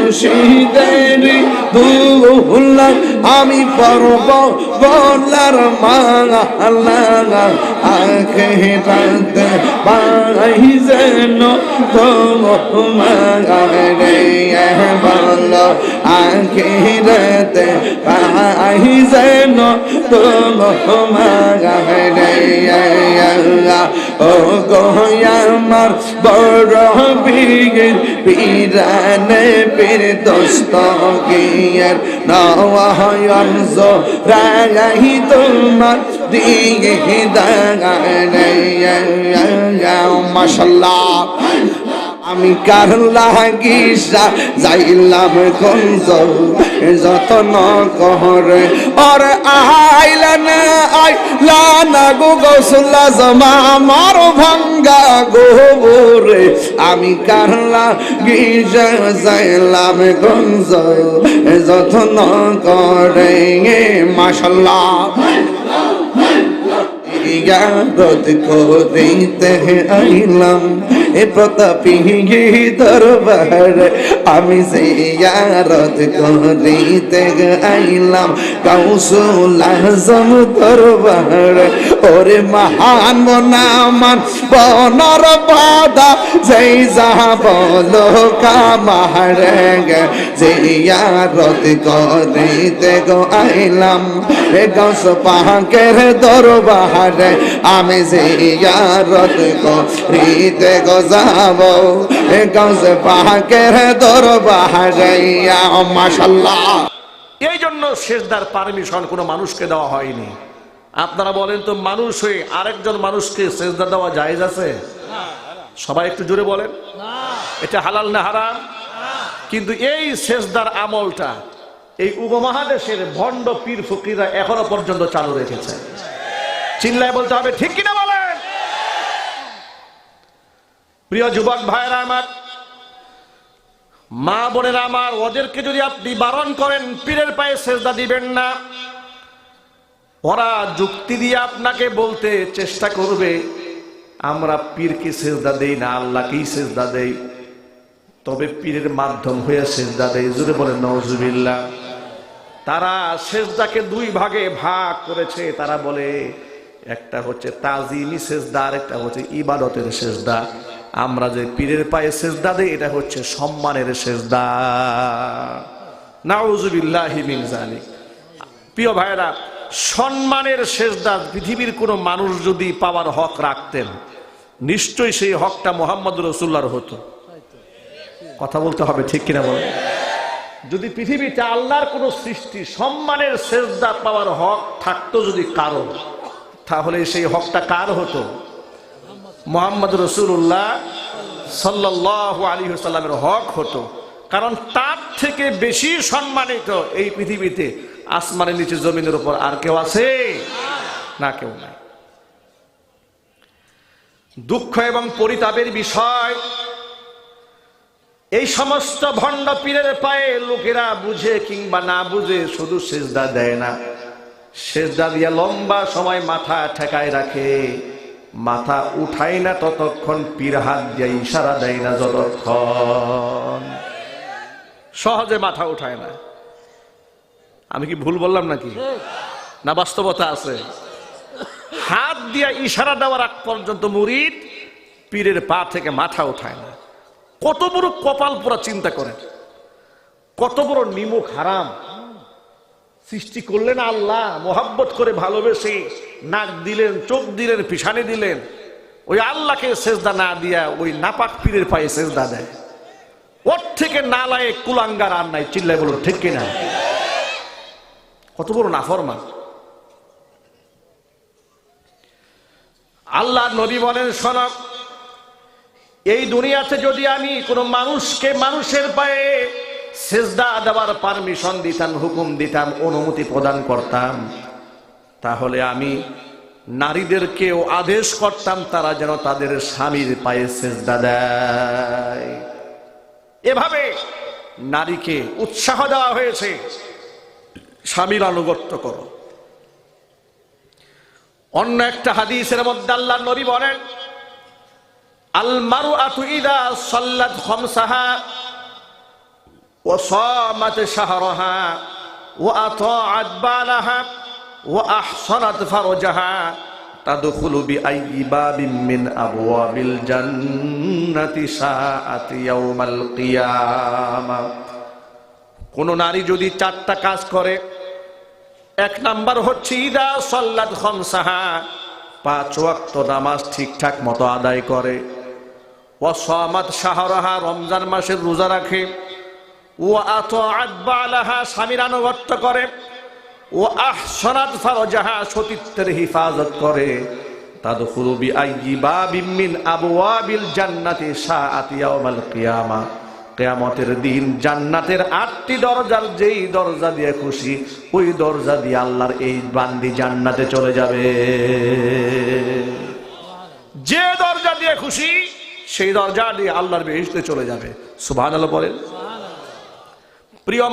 মুর্শিদের দুলাম আমি পর্ব বলার মালা আখে রাতে পাই যেন তোমারে বল আখে রাতে পাই যেন তোমারে ও আমার বড় বীর পিরানে পীর দোস্ত গিয়ার। নওয়ায়ন জো রাগাই তোমার দিগে দাগানে মাশাল্লাহ। আমি কার লাগিসা যাইলাম গঞ্জ যতন করে আর আইলান আইলান গো গৌসুল্লা জমা আমার ভাঙ্গা গোবরে আমি কার লাগিসা যাইলাম গঞ্জ যতন করে। মাশাল্লাহ। ইয়াদত করিতে আইলাম। প্রতাপী দরবার আমি সে ইয়ারত করিতে আইলাম কাউসুল আজম দরবার। ওরে মহান মনামান, বনর বাদা, যেই যাহা বলো কামার যে ইয়ারত করিতে গো আইলাম। এ গাছ পাহাকের দরবারে আমি জিয়ারত করিতে গো যাব। এ গাছ পাহাকের দরবারে মাশাল্লাহ এই জন্য শেষদার পারমিশন কোনো মানুষকে দেওয়া হয়নি। আপনারা বলেন তো, মানুষ হয়ে আরেকজন মানুষকে সেজদা দেওয়া জায়েজ আছে? সবাই একটু জোরে বলেন। এটা হালাল না হারাম? কিন্তু এই সেজদার আমলটা, এই উপমহাদেশের ভণ্ড পীর ফকিরা এখনও পর্যন্ত চালু রেখেছে। চিল্লায় বলতে হবে, ঠিক কিনা বলেন প্রিয় যুবক ভাইরা আমার, মা বোনেরা আমার, ওদেরকে যদি আপনি বারণ করেন, পীরের পায়ে সেজদা দিবেন না, ওরা যুক্তি দিয়ে আপনাকে বলতে চেষ্টা করবে, আমরা পীরকে সেজদা দেই না, আল্লাহকেই সেজদা দেই। তবে পীরের মাধ্যম হয়ে সেজদা দেয় জুড়ে বলেন নজুবিল্লা তারা সেজদাকে দুই ভাগে ভাগ করেছে, তারা বলে, একটা হচ্ছে তাজিমি সেজদা আর একটা হচ্ছে ইবাদতের সেজদা। আমরা যে পীরের পায়ে সেজদা দেই, এটা হচ্ছে সম্মানের সেজদা। নাউজুবিল্লাহি মিন জালিক প্রিয় ভাইরা সম্মানের সেজদা পৃথিবীর কোনো মানুষ যদি পাওয়ার হক রাখতেন, নিশ্চয়ই সেই হকটা মোহাম্মদ রসুল্লার হতো। কথা বলতে হবে ঠিক কিনা বলেন? যদি পৃথিবীতে আল্লাহর কোন সৃষ্টি সম্মানের সেজদা পাওয়ার হক থাকতো যদি কারও, তাহলে সেই হকটা কার হতো? মোহাম্মদ রসুল্লাহ সাল্লাহ আলী সাল্লামের হক হতো। কারণ তার থেকে বেশি সম্মানিত এই পৃথিবীতে আসমানের নিচে জমিনের উপর আর কেউ আছে? না, কেউ নাই। দুঃখ এবং পরিতাপের বিষয়, এই সমস্ত ভণ্ড পীরের পায়ে লোকেরা বুঝে কিংবা না বুঝে শুধু সেজদা দেয় না। সেজদা দিয়ে লম্বা সময় মাথা ঠেকায় রাখে। মাথা উঠায় না ততক্ষণ পীর হাত দিয়ে ইশারা দেয় না যতক্ষণ। সহজে মাথা উঠায় না। আমি কি ভুল বললাম নাকি? না, বাস্তবতা আছে। হাত দিয়ে ইশারা দেওয়ার আগ পর্যন্ত মুরিদ পীরের পা থেকে মাথা উঠায় না। কত বড় কপাল পুরা চিন্তা করেন কত বড় নিমুখ হারাম। সৃষ্টি করলেন আল্লাহ, মোহাব্বত করে ভালোবেসে। নাক দিলেন, চোখ দিলেন, পিছানে দিলেন। ওই আল্লাহকে সেজদা না দিয়া ওই নাপাক পীরের পায়ে সেজদা দেয়। ওর থেকে নালায় কুলাঙ্গার আর নাই, চিল্লায় বলুন, ঠিক কিনা? কত বড় নাফরমান। আল্লাহ নবী বলেন সনক এই দুনিয়াতে যদি আমি কোনো মানুষকে মানুষের পায়ে সেজদা দেওয়ার পারমিশন দিতাম, হুকুম দিতাম, অনুমতি প্রদান করতাম তাহলে আমি নারীদেরকেও আদেশ করতাম তারা যেন তাদের স্বামীর পায়ে সেজদা দেয়। এভাবে নারীকে উৎসাহ দেওয়া হয়েছে। স্বামীর আনুগত্য করো। অন্য একটা হাদিসের মধ্যে আল্লাহ নবী বলেন আলমারু আতু ইদা সল্লাদ খমসাহা ও সাহারহা ও আত আদবালাহা ও কোন নারী যদি চারটা কাজ করে, এক নাম্বার হচ্ছে ইদা সল্লাদ খমসাহা, পাঁচ ওয়াক্ত নামাজ ঠিকঠাক মতো আদায় করে। ও সমাদ শাহরাহা, রমজান মাসের রোজা রাখে। ও আত আদবা আলাহা স্বামীর আনুগত্য করে। ও আহসনাত ফারজাহা, সতীত্বের হিফাজত করে। তাদ হুরুবি আইয়ি বাবিম মিন আবওয়াবিল জান্নাতি সাআতি ইয়াউমাল কিয়ামা। দিন জান্নাতের আটটি দরজার যেই দরজা দিয়ে খুশি, ওই দরজা দিয়ে আল্লাহর এই বান্দি জান্নাতে চলে যাবে। যে দরজা দিয়ে খুশি, সেই দরজা দিয়ে আল্লাহর বেহেশতে চলে যাবে। সুবহানাল্লাহ বলেন। প্রিয়